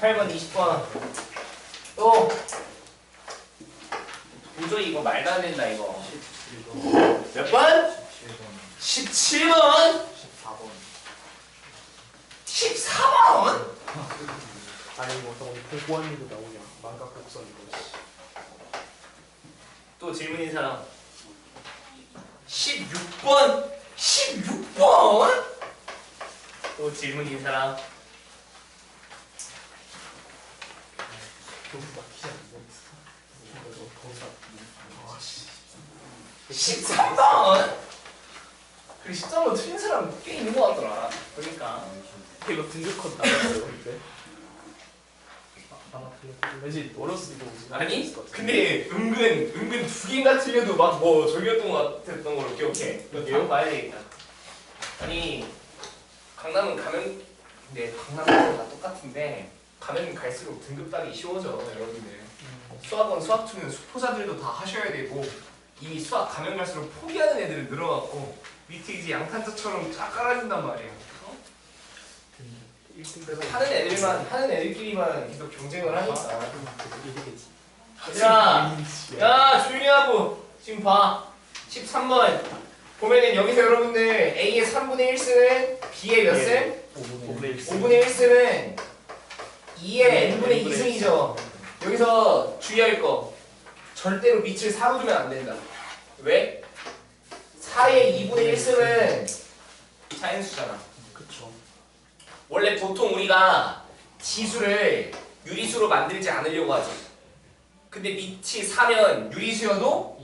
18번, 20번. 또 도저히 이거 말도 안 된다 이거. 17번 몇 번? 17번 17번? 14번 14번? 아니 뭐 어떤 복원이도 나오냐 망각 곡선 이거 씨. 또 질문인 사람. 16번? 16번? 또 질문인 사람. 막히지 아씨 13번? 그리고 13번 틀린 사람 꽤 있는 것 같더라. 그러니까. 이거 등급컷 나왔어요 근데 아, 틀렸 왠지 어렸을 때 오지 아니? 근데 은근 은근 두 개가 틀려도 막 뭐 저기였던 것 같았던 걸로 기억해. 내용 봐야 되겠다. 아니 강남은 가면 네 강남은 다 똑같은데 가면 갈수록 등급 따기 쉬워져 여러분들. 수학원 수학2는 수포자들도 다 하셔야 되고 이미 수학 가면 갈수록 포기하는 애들은 늘어갖고 밑에 이제 양탄자처럼 쫙 깔아준단 말이에요. 어? 1등 빼서 하는 애들만 하는 애들끼리만 계속 경쟁을 하니까. 이기겠지 야, 야 조용히 하고 지금 봐 13번 보면은 여기서 여러분들 A의 3분의 1승은 B의 몇 승? 5분의 1 5분의 1승은 2의 n분의 2승이죠 여기서 주의할 거 절대로 밑을 4로 주면 안 된다 왜? 4의 2분의 1승은 자연수잖아 그쵸 원래 보통 우리가 지수를 유리수로 만들지 않으려고 하지 근데 밑이 4면 유리수여도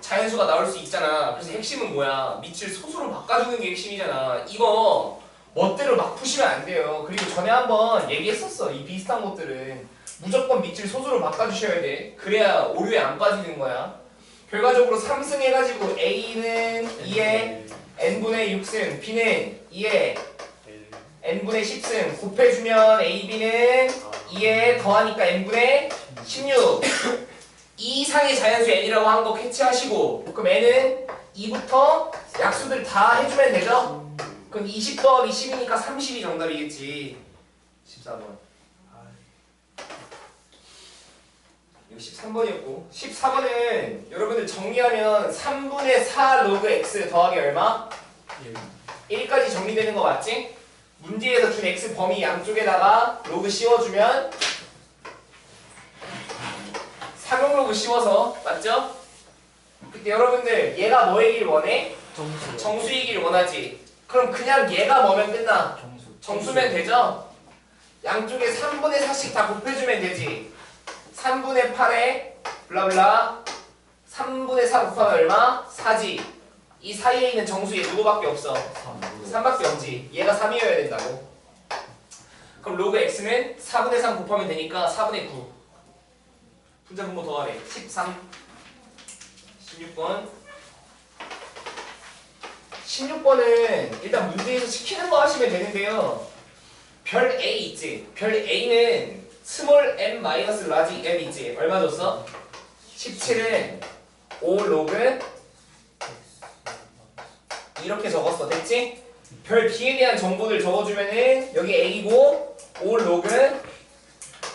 자연수가 나올 수 있잖아. 그래서 핵심은 뭐야? 밑을 소수로 바꿔주는 게 핵심이잖아. 이거 멋대로 막 푸시면 안 돼요. 그리고 전에 한번 얘기했었어. 이 비슷한 것들은 무조건 밑을 소수로 바꿔주셔야 돼. 그래야 오류에 안 빠지는 거야. 결과적으로 3승 해가지고 A는 2에 n분의 6승, B는 2에 n분의 10승 곱해주면 A, B는 2에 더하니까 n분의 16이 이상의 자연수 n이라고 한 거 캐치하시고 그럼 n은 2부터 약수들 다 해주면 되죠? 그럼 20 더하기 10이니까 30이 정답이겠지 14번 이거 13번이었고 14번은 여러분들 정리하면 3분의 4 로그 x 더하기 얼마? 1까지 정리되는 거 맞지? 문제에서 준 x 범위 양쪽에다가 로그 씌워주면 삼용 로그 씌워서 맞죠? 그때 여러분들 얘가 뭐 이길 원해? 점수 정수이길 원하지 그럼 그냥 얘가 뭐면 끝나? 정수 정수면 되죠? 양쪽에 3분의 4씩 다 곱해주면 되지 3분의 8에 블라블라 3분의 4 곱하면 얼마? 4지 이 사이에 있는 정수 얘 누구밖에 없어 3 밖에 없지. 얘가 3이어야 된다고. 그럼 로그 x는 4분의 3 곱하면 되니까 4분의 9. 분자 분모 더하래. 13. 16번. 16번은 일단 문제에서 시키는 거 하시면 되는데요. 별 A 있지. 별 A는 스몰 m 마이너스 라지 m 있지. 얼마 줬어? 17은 5 로그 이렇게 적었어. 됐지? 별 B에 대한 정보를 적어주면은 여기 A고 5 로그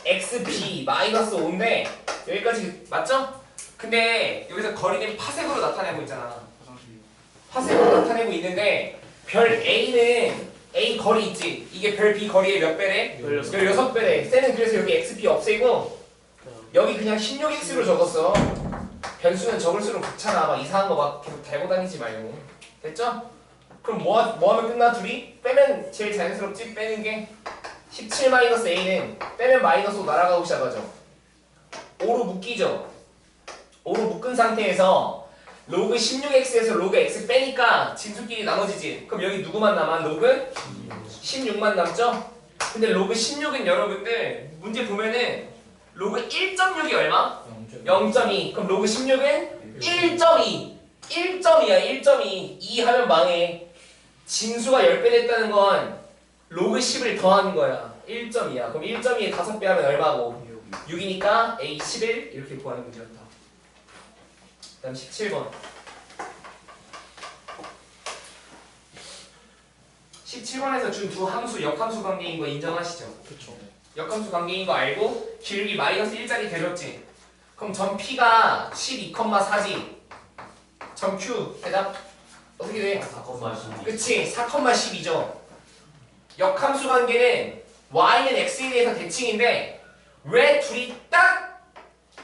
XB 마이너스 5인데 여기까지 맞죠? 근데 여기서 거리는 파색으로 나타내고 있잖아. 파색으로 나타내고 있는데 별 A는 A 거리 있지? 이게 별 B 거리의 몇 배래? 16배래. 쟤는 그래서 여기 XB 없애고 여기 그냥 16x로 적었어. 변수는 적을수록 좋잖아. 막 이상한 거 막 계속 달고 다니지 말고. 됐죠? 그럼 뭐, 하- 뭐 하면 끝나 둘이? 빼면 제일 자연스럽지? 빼는 게 17-a는 빼면 마이너스로 날아가고 시작하죠 5로 묶이죠 5로 묶은 상태에서 로그 16x에서 로그 x 빼니까 진수끼리 나눠지지. 그럼 여기 누구만 남아? 로그 16만 남죠? 근데 로그 16은 여러분들 문제 보면은 로그 1.6이 얼마? 0.2 그럼 로그 16은 1.2 1점이야 1.2 2 하면 망해. 진수가 10배 됐다는 건 로그 10을 더하는 거야. 1.2야. 그럼 1.2에 5배 하면 얼마고? 6이니까 A 11 이렇게 구하는 문제였다. 그 다음 17번 17번에서 준 두 함수 역함수 관계인 거 인정하시죠? 그쵸 역함수 관계인 거 알고 기울기 마이너스 1짜리 데렸지 그럼 점 P가 12,4지 점 Q 대답 어떻게 돼? 사건만 십. 그치 4,12죠 역함수 관계는 y는 x에 대해서 대칭인데 왜 둘이 딱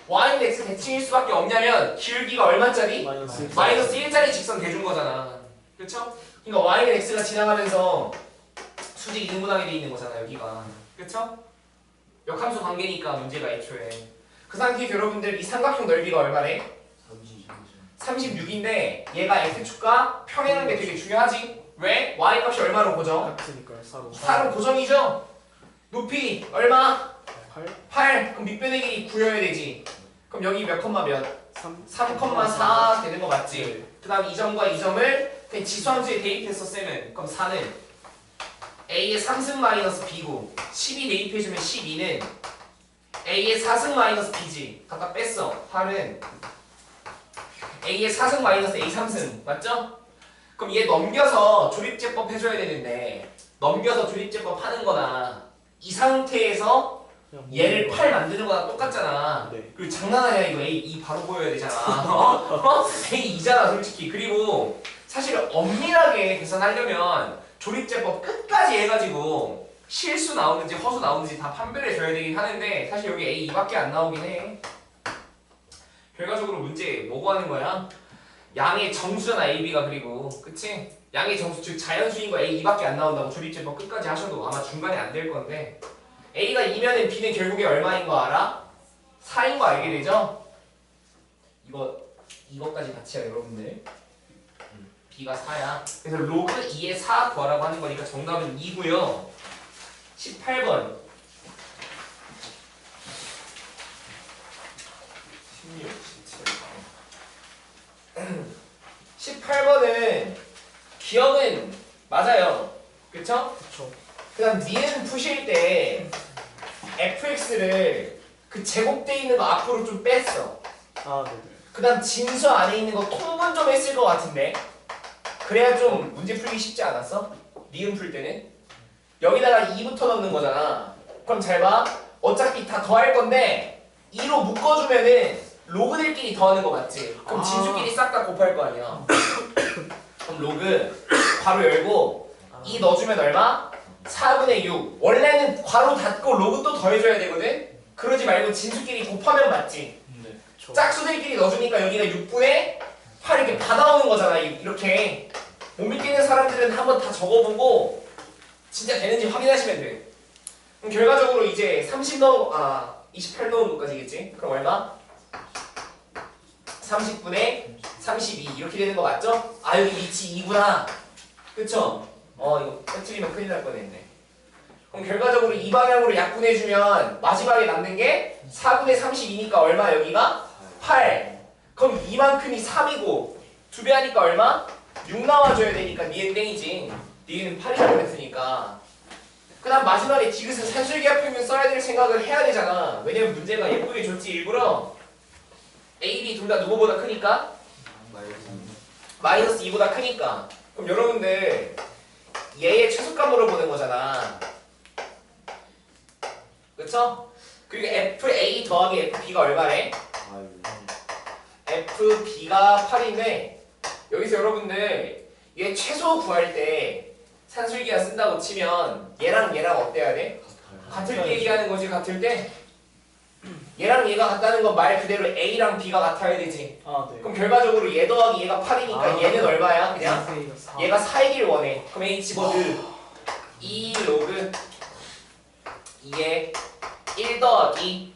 y는 x 대칭일 수밖에 없냐면 기울기가 얼마짜리? 마이너스 일. 마이너스 1짜리 직선 대준 거잖아 그쵸? 그러니까 y는 x가 지나가면서 수직이 등분하게 돼 있는 거잖아 여기가 그쵸? 역함수 관계니까 문제가 애초에 그 상태에서 여러분들 이 삼각형 넓이가 얼마래? 36인데 얘가 x축과 평행한 게 되게 중요하지 왜? y 값이 얼마로 고정? 같으니까요. 사로. 4로 고정이죠? 높이 얼마? 8. 8 그럼 밑변의 길이 9여야 되지 그럼 여기 몇 컴마 몇? 3. 3,4 되는 거 맞지? 네. 그 다음 이 점과 이 점을 그냥 지수함수에 대입해서 쓰면 그럼 4는 a의 3승 마이너스 b고 12 대입해주면 12는 a의 4승 마이너스 b지 갖다 뺐어 8은 a의 4승 마이너스 a 3승 맞죠? 그럼 얘 넘겨서 조립제법 해줘야 되는데 넘겨서 조립제법 하는 거나 이 상태에서 얘를 8 만드는 거랑 똑같잖아. 네. 그리고 장난하냐 이거. A 2 바로 보여야 되잖아. 어? A 2잖아 솔직히. 그리고 사실 엄밀하게 계산하려면 조립제법 끝까지 해가지고 실수 나오는지 허수 나오는지 다 판별해 줘야 되긴 하는데 사실 여기 A 2밖에 안 나오긴 해. 결과적으로 문제 뭐고 하는 거야? 양의 정수잖아 A, B가 그리고. 그치? 양의 정수 즉 자연수인 거 A 2밖에 안 나온다고 조립제법 끝까지 하셔도 아마 중간에 안 될 건데 A가 2면은 B는 결국에 얼마인 거 알아? 4인 거 알게 되죠? 이거 이거까지 같이 해요 여러분들 B가 4야 그래서 로그 2의 4 구하라고 하는 거니까 정답은 2고요 18번 16, 17. 18번은 기억은 맞아요 그쵸? 그쵸. 그 다음 니은 푸실 때 fx를 그 제곱돼 있는 거 앞으로 좀 뺐어 아, 네네. 그 다음 진수 안에 있는 거 통분 좀 했을 것 같은데 그래야 좀 문제 풀기 쉽지 않았어? 니은 풀 때는 여기다가 2부터 넣는 거잖아 그럼 잘봐 어차피 다 더할 건데 2로 묶어주면은 로그들끼리 더하는 거 맞지? 그럼 아. 진수끼리 싹 다 곱할 거 아니야 그럼 로그 괄호 열고 아, 2 넣어주면 얼마? 4분의 6 원래는 괄호 닫고 로그 또 더해줘야 되거든? 그러지 말고 진수끼리 곱하면 맞지? 네. 짝수들끼리 넣어주니까 여기가 6분의 8 이렇게 받아오는 거잖아 이- 이렇게 못 믿기는 사람들은 한번 다 적어보고 진짜 되는지 확인하시면 돼 그럼 결과적으로 이제 30 넣은 아, 거,아28 넣은 것까지겠지? 그럼 얼마? 30분의 32 이렇게 되는 거 맞죠? 아 여기 위치 2구나 그쵸? 어 이거 빼트리면 큰일 날 뻔했네. 그럼 결과적으로 이 방향으로 약분해주면 마지막에 남는 게 4분의 32니까 얼마 여기가? 8 그럼 이만큼이 3이고 두 배 하니까 얼마? 6 나와줘야 되니까 니은 땡이지. 니은 8이라고 했으니까. 그 다음 마지막에 디귿은 산술기합표면 써야 될 생각을 해야 되잖아. 왜냐면 문제가 예쁘게 줬지 일부러. A, B 둘 다 누구보다 크니까? 마이너스 2보다 크니까. 그럼 여러분들 얘의 최소값으로 보는 거잖아 그쵸? 그리고 FA 더하기 FB가 얼마래? FB가 8인데 여기서 여러분들 얘 최소 구할 때 산술기가 쓴다고 치면 얘랑 얘랑 어때야 돼? 같을 때 얘기하는 거지 같을 때 얘랑 얘가 같다는 건 말 그대로 A랑 B가 같아야 되지 아, 네. 그럼 결과적으로 얘 더하기 얘가 8이니까 아. 얘는 얼마야 그냥? 자세히가 사. 얘가 4이길 원해 그럼 A 집어넣 2 로그 2에 1 더하기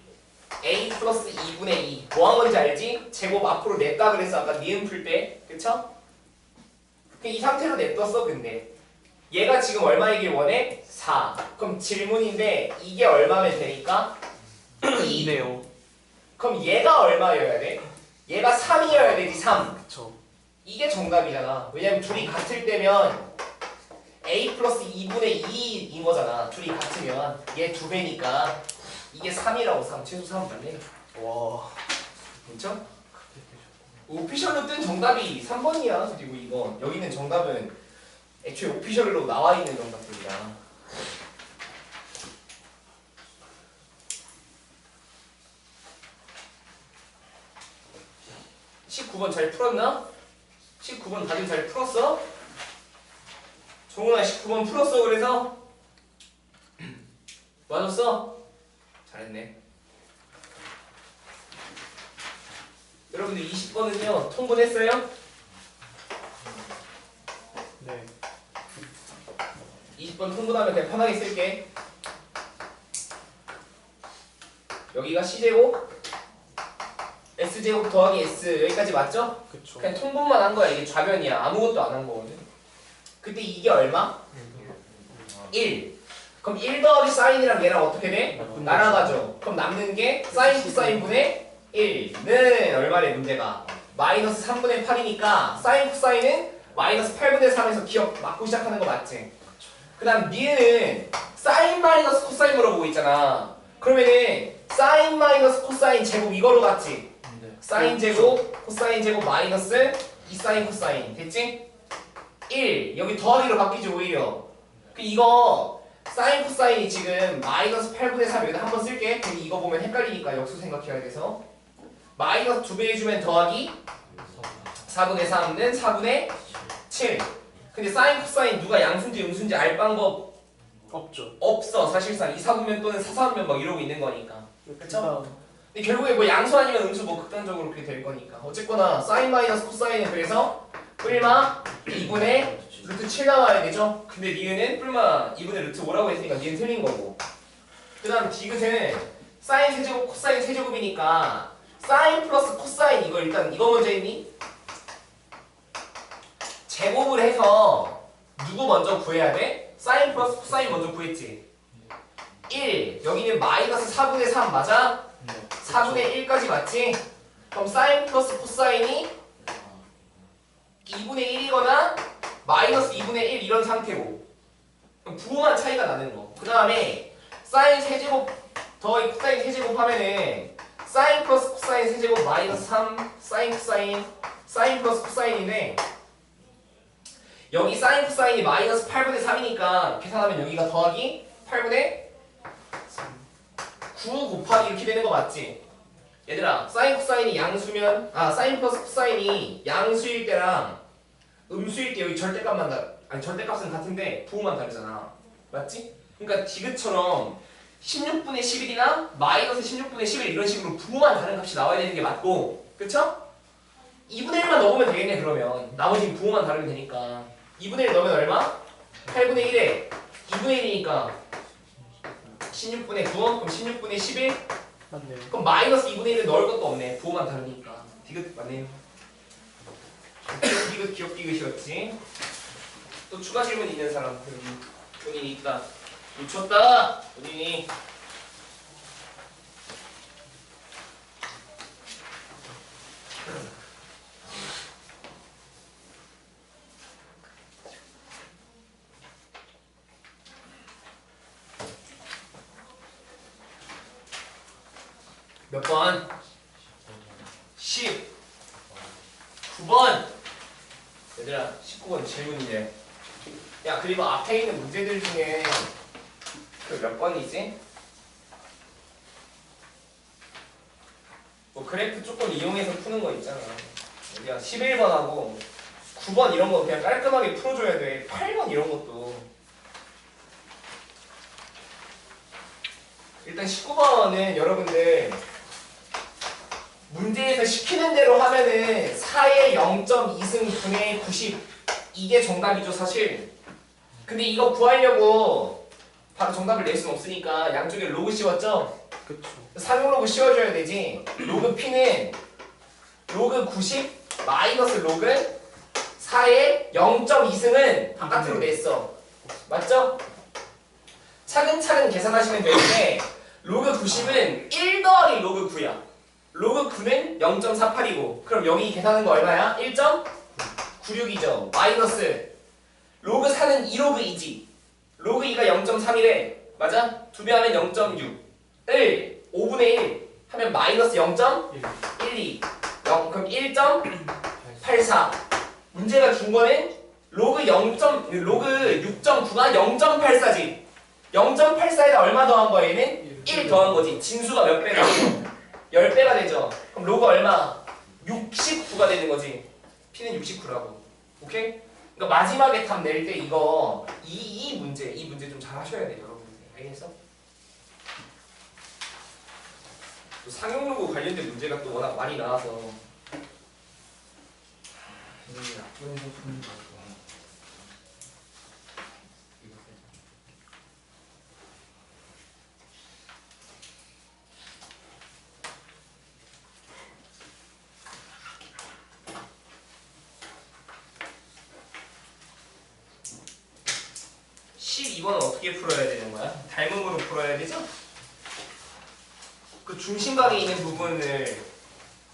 A 플러스 2분의 2 뭐 한 건지 알지? 제곱 앞으로 냈다 그래서 아까 니은 풀때 그쵸? 그이 상태로 냅뒀어 근데 얘가 지금 얼마이길 원해? 4 그럼 질문인데 이게 얼마면 되니까? 2 2네요. 그럼 얘가 얼마여야 돼? 얘가 3이어야 되지 3 그쵸. 이게 정답이잖아. 왜냐면 둘이 같을 때면 a 플러스 2분의 2인 거잖아. 둘이 같으면 얘 두 배니까 이게 3이라고 3 최소 3 맞네. 와. 그렇죠? 오피셜로 뜬 정답이 3번이야. 그리고 이거 여기는 정답은 애초에 오피셜로 나와 있는 정답들이야. 19번 잘 풀었나? 19번 다들 잘 풀었어? 종훈아 19번 풀었어 그래서? 맞았어? 잘했네 여러분들 20번은요 통분했어요? 네. 20번 통분하면 그냥 편하게 쓸게 여기가 C제곱 S제곱 더하기 S 여기까지 맞죠? 그쵸. 그냥 통분만 한 거야 이게 좌변이야 아무것도 안 한 거거든 그때 이게 얼마? 1 그럼 1 더하기 사인이랑 얘랑 어떻게 돼? 날아가죠 그럼 남는 게 사인 코사인분의 1는 얼마래 문제가 마이너스 3분의 8이니까 사인 코사인은 마이너스 8분의 3에서 기억 맞고 시작하는 거 맞지? 그 다음 니은 사인 마이너스 코사인 물어보고 있잖아 그러면은 사인 마이너스 코사인 제곱 이거로 갔지? 네. 사인 제곱, 코사인 제곱 마이너스 2 사인 코사인. 됐지? 1 여기 더하기로 바뀌지 오히려. 그 이거 사인 코사인이 지금 마이너스 8분의 3 여기다 한번 쓸게. 괜히 이거 보면 헷갈리니까 역수 생각해야 돼서. 마이너스 2배 해주면 더하기 4분의 3은 4분의 7 근데 사인 코사인 누가 양수인지 음수인지 알 방법 없죠. 없어. 사실상 2, 4분면 또는 4, 4분면 막 이러고 있는 거니까. 그쵸? 근데 결국에 뭐 양수 아니면 음수 뭐 극단적으로 그렇게 될 거니까 어쨌거나 사인 마이너스 코사인은 그래서 뿔마 2분의 루트 7 나와야 되죠 근데 니은은 뿔마 2분의 루트 5라고 했으니까 니은 틀린 거고 그 다음 디귿은 사인 세제곱 코사인 세제곱이니까 사인 플러스 코사인 이거 일단 이거 먼저 했니? 제곱을 해서 누구 먼저 구해야 돼? 사인 플러스 코사인 먼저 구했지 1 여기는 마이너스 4분의 3 맞아? 네. 4분의 1까지 맞지? 그럼 사인 플러스 코사인이 2분의 1이거나 마이너스 2분의 1 이런 상태고 그럼 부호만 차이가 나는 거. 그 다음에 사인 세제곱 더하기 코사인 세제곱 하면은 사인 플러스 코사인 세제곱 마이너스 3 사인 코사인 사인 플러스 코사인인데 여기 사인 코사인이 마이너스 8분의 3이니까 계산하면 여기가 더하기 8분의 9 곱하기 이렇게 되는 거 맞지? 얘들아 사인 코사인이 양수면 아 사인 플러스 코사인이 양수일 때랑 음수일 때 여기 절대값만 다 아니 절대값은 같은데 부호만 다르잖아 맞지? 그러니까 디귿처럼 16분의 11이나 마이너스 16분의 11 이런 식으로 부호만 다른 값이 나와야 되는 게 맞고 그쵸? 2분의 1만 넣으면 되겠네 그러면 나머지는 부호만 다르면 되니까 2분의 1 넣으면 얼마? 8분의 1에 2분의 1이니까 16분의 9 그럼 16분의 11 맞네요. 그럼 마이너스 2분의 1은 넣을 것도 없네. 부호만 다르니까. 디귿 맞네요. 디귿 기억 디귿이었지. 또 추가 질문 있는 사람 여기 본인이 있다. 놓쳤다. 본인이. 몇 번? 10 9번. 얘들아 19번 질문이래 야 그리고 앞에 있는 문제들 중에 그 몇 번이지? 뭐 그래프 조금 이용해서 푸는 거 있잖아. 여기가 11번하고 9번 이런 거 그냥 깔끔하게 풀어줘야 돼. 8번 이런 것도. 일단 19번은 여러분들 문제에서 시키는 대로 하면은 4의 0.2승 분의 90 이게 정답이죠 사실 근데 이거 구하려고 바로 정답을 낼 수는 없으니까 양쪽에 로그 씌웠죠? 그쵸. 상용 로그 씌워줘야 되지 로그 P는 로그 90 마이너스 로그 4의 0.2승은 바깥으로 냈어 맞죠? 차근차근 계산하시면 되는데 로그 90은 1 더하기 로그 9야 로그 9는 0.48이고 그럼 여기 계산한 거 얼마야? 1.96이죠 마이너스 로그 4는 2로그 2지 로그 2가 0.3이래 맞아? 2배 하면 0.6 1 5분의 1 하면 마이너스 0.12 0, 그럼 1.84 문제가 준 거는 로그 0. 로그 6.9가 0.84지 0.84에다 얼마 더한 거야 얘는? 1 더한 거지 진수가 몇 배다? 10배가 되죠 그럼 로그 얼마? 69가 되는 거지. P는 69라고. 오케이? 그러니까 마지막에 답 낼 때 이거 이, 이 문제, 이 문제 좀 잘 하셔야 돼요, 여러분들. 알겠어? 또 상용로고 관련된 문제가 또 워낙 많이 나와서 이게 나쁜 해서 푸는 거고. 이거 살짝. 12번은 어떻게 풀어야 되는 거야? 닮음으로 풀어야 되죠? 그 중심각에 있는 부분을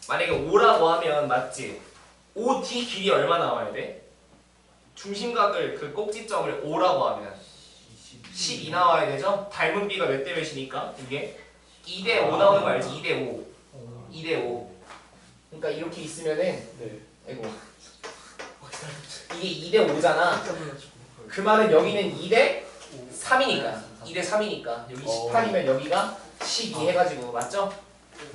만약에 5라고 하면 맞지? 5D 길이 얼마 나와야 돼? 중심각을 그 꼭지점을 5라고 하면 12 나와야 되죠? 닮은 비가 몇 대 몇이니까 이게 2 대 5 나오는 거 알지? 2 대 5 어, 2대 5 그러니까 이렇게 있으면은 네. 아이고 이게 2 대 5잖아 그 말은 여기는 2 대 3이니까 2대 3이니까 여기 어. 18이면 여기가 12 해가지고 맞죠?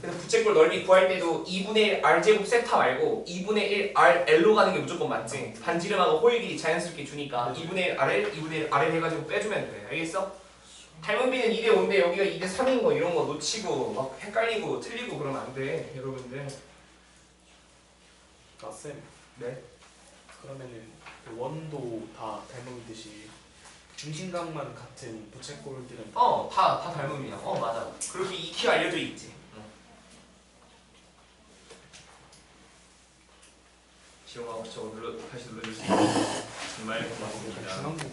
그래서 부채꼴 넓이 구할 때도 2분의 1 R제곱 세타 말고 2분의 1 RL로 가는 게 무조건 맞지 반지름하고 호일 길이 자연스럽게 주니까 2분의 1 RL, 2분의 1 RL 해가지고 빼주면 돼 알겠어? 닮은 비는 2대 5인데 여기가 2대 3인 거 이런 거 놓치고 막 헷갈리고 틀리고 그러면 안 돼 여러분들 아, 쌤. 네. 그러면은 그 원도 다 닮음이듯이 중심각만 같은 부채꼴들은 어, 다, 다 닮음이야. 어, 맞아. 그렇게 익히 알려져 있지. 지영아, 혹시 눌러, 다시 눌러줄 수 있어? 정말 고맙습니다. 중앙부